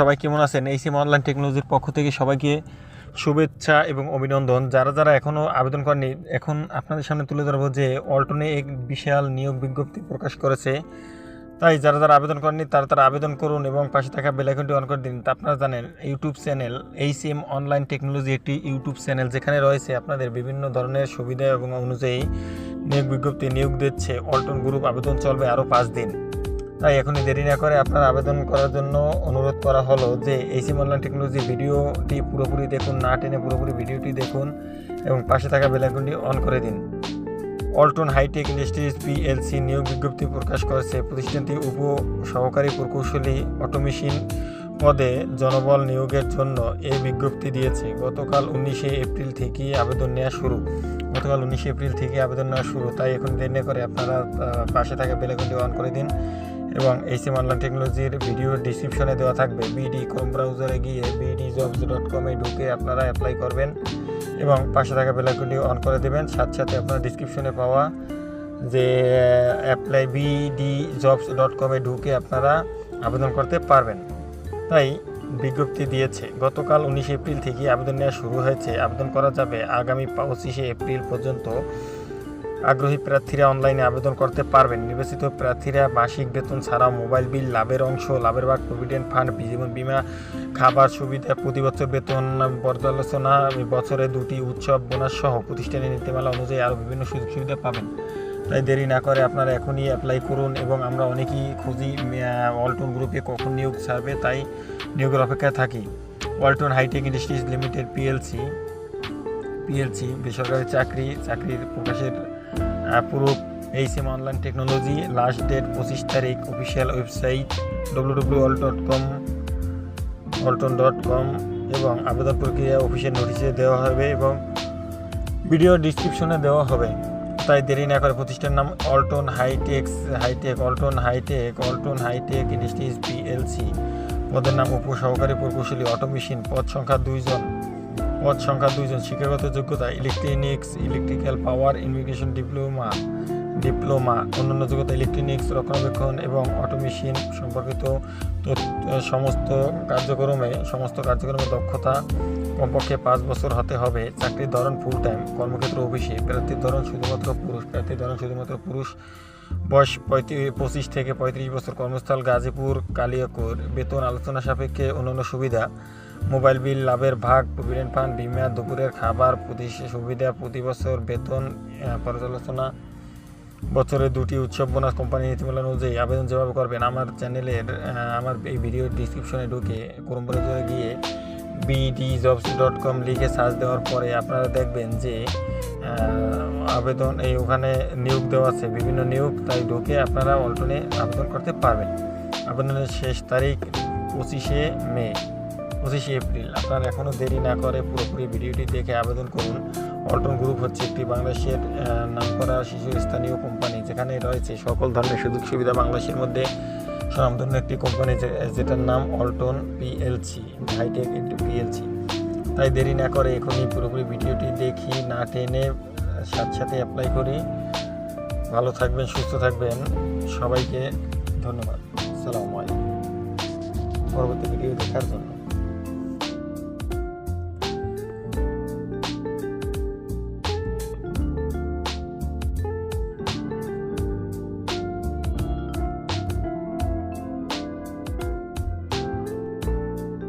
সবাই কেমন আছেন? এই সিম অনলাইন টেকনোলজির পক্ষ থেকে সবাইকে শুভেচ্ছা এবং অভিনন্দন। যারা যারা এখনও আবেদন করেনি এখন আপনাদের সামনে তুলে ধরবো যে অল্টনে এক বিশাল নিয়োগ বিজ্ঞপ্তি প্রকাশ করেছে। তাই যারা যারা আবেদন করেননি, তারা তারা আবেদন করুন এবং পাশে থাকা বেলাইকনটি অন করে দিন। তা আপনারা জানেন ইউটিউব চ্যানেল এই সিম অনলাইন টেকনোলজি একটি ইউটিউব চ্যানেল যেখানে রয়েছে আপনাদের বিভিন্ন ধরনের সুবিধা এবং অনুযায়ী নিয়োগ বিজ্ঞপ্তি নিয়োগ দিচ্ছে। অল্টন গ্রুপ আবেদন চলবে আরও পাঁচ দিন। তাই এখনই দেরি না করে আপনার আবেদন করার জন্য অনুরোধ করা হলো যে এসিম অনলাইন টেকনোলজি ভিডিওটি পুরোপুরি দেখুন, না টেনে পুরোপুরি ভিডিওটি দেখুন এবং পাশে থাকা বেলাইকনটি অন করে দিন। অল্টন হাইটেক ইন্ডাস্ট্রিজ পিএলসি নিয়োগ বিজ্ঞপ্তি প্রকাশ করেছে। প্রতিষ্ঠানটি উপ সহকারী প্রকৌশলী অটোমেশিন পদে জনবল নিয়োগের জন্য এই বিজ্ঞপ্তি দিয়েছে। গতকাল উনিশে এপ্রিল থেকে আবেদন নেওয়া শুরু। গতকাল উনিশে এপ্রিল থেকে আবেদন নেওয়া শুরু। তাই এখন দেরি করে আপনারা পাশে থাকা বেলাইকনটি অন করে দিন। এবং এইসিম অনলাইন টেকনোলজির ভিডিও ডিসক্রিপশনে দেওয়া থাকবে। বিডি ক্রোম ব্রাউজারে গিয়ে বিডি জবস ডট কমে ঢুকে আপনারা অ্যাপ্লাই করবেন এবং পাশে থাকা বেলাইকনটি অন করে দেবেন। সাথে সাথে আপনার ডিসক্রিপশনে পাওয়া যে অ্যাপ্লাই বিডি জবস ডট কমে ঢুকে আপনারা আবেদন করতে পারবেন। তাই বিজ্ঞপ্তি দিয়েছে, গতকাল উনিশে এপ্রিল থেকে আবেদন নেওয়া শুরু হয়েছে। আবেদন করা যাবে আগামী পঁচিশে এপ্রিল পর্যন্ত। আগ্রহী প্রার্থীরা অনলাইনে আবেদন করতে পারবেন। নির্বাচিত প্রার্থীরা মাসিক বেতন ছাড়াও মোবাইল বিল, লাভের অংশ, লাভের ভাগ, প্রভিডেন্ট ফান্ড জীবন বিমা, খাবার সুবিধা প্রতি বছর বেতন পর্যালোচনা, বছরে দুটি উৎসব, বোনাস সহ প্রতিষ্ঠানের নীতিমালা অনুযায়ী আরও বিভিন্ন সুযোগ সুবিধা পাবেন। তাই দেরি না করে আপনারা এখনই অ্যাপ্লাই করুন এবং আমরা অনেকেই খুঁজি ওয়ালটন গ্রুপে কখন নিয়োগ ছাড়বে, তাই নিয়োগের অপেক্ষায় থাকি। Walton Hi-Tech Industries Limited PLC PLC, বেসরকারি চাকরি, চাকরির প্রকাশের পুরো এই Sim Online Technology last date পঁচিশ তারিখ official website W all dot com Walton dot com এবং আবেদন প্রক্রিয়া অফিসের নোটিশে দেওয়া হবে এবং ভিডিও ডিসক্রিপশনে দেওয়া হবে। তাই দেরি না করে প্রতিষ্ঠানের নাম Walton Hi-Tex Hi-Tech Walton Hi-Tech Walton Hi-Tech Industries PLC পদের নাম উপ সহকারী প্রকৌশলী অটোমেশিন, পদ সংখ্যা দুইজন পদ সংখ্যা দুইজন, শিক্ষাগত যোগ্যতা electronics electrical power immigration diploma diploma অন্যান্য যোগ্যতা ইলেকট্রনিক্স রক্ষণাবেক্ষণ এবং অটোমেশিন সম্পর্কিত সমস্ত কার্যক্রমে সমস্ত কার্যক্রমে দক্ষতা কমপক্ষে পাঁচ বছর হতে হবে। চাকরির ধরন ফুল টাইম কর্মক্ষেত্র অফিসে, প্রার্থীর ধরন শুধুমাত্র পুরুষ, প্রার্থীর ধরন শুধুমাত্র পুরুষ। বয়স পঁয়ত্রিশ পঁচিশ থেকে পঁয়ত্রিশ বছর, কর্মস্থল গাজীপুর, কালিয়াকৈর, বেতন আলোচনা সাপেক্ষে অন্যান্য সুবিধা। মোবাইল বিল, লাভের ভাগ, প্রভিডেন্ট ফান্ড, বিমা, দুপুরের খাবার প্রতি সুবিধা, প্রতি বছর বেতন পর্যালোচনা, বছরে দুটি উৎসব বোনাস কোম্পানি নীতিমালা অনুযায়ী আবেদন যেভাবে করবেন। আমার চ্যানেলের আমার এই ভিডিও ডিসক্রিপশনে ঢুকে ক্রোম ব্রাউজারে গিয়ে বিডি জবস ডট কম লিখে সার্চ দেওয়ার পরে আপনারা দেখবেন যে আবেদন, এই ওখানে নিয়োগ দেওয়া আছে। বিভিন্ন নিয়োগ, তাই ঢুকে আপনারা অল্টনে আবেদন করতে পারবেন। আবেদনের শেষ তারিখ পঁচিশে মে। পঁচিশে এপ্রিল। আপনারা এখনও দেরি না করে পুরোপুরি ভিডিওটি দেখে আবেদন করুন। অল্টন গ্রুপ হচ্ছে একটি বাংলাদেশের আহ, শিশু স্থানীয় কোম্পানি যেখানে রয়েছে সকল ধরনের সুযোগ সুবিধা বাংলাদেশের মধ্যে। স্বনামধন্য একটি কোম্পানি যেটার নাম অল্টন পিএলসি হাইটেক পিএলসি। তাই দেরি না করে এখনই পুরোপুরি ভিডিওটি দেখি না টেনে সাথে সাথে অ্যাপ্লাই করি। ভালো থাকবেন সুস্থ থাকবেন। সবাইকে ধন্যবাদ। সালামু আলাইকুম। পরবর্তী ভিডিও দেখার জন্য।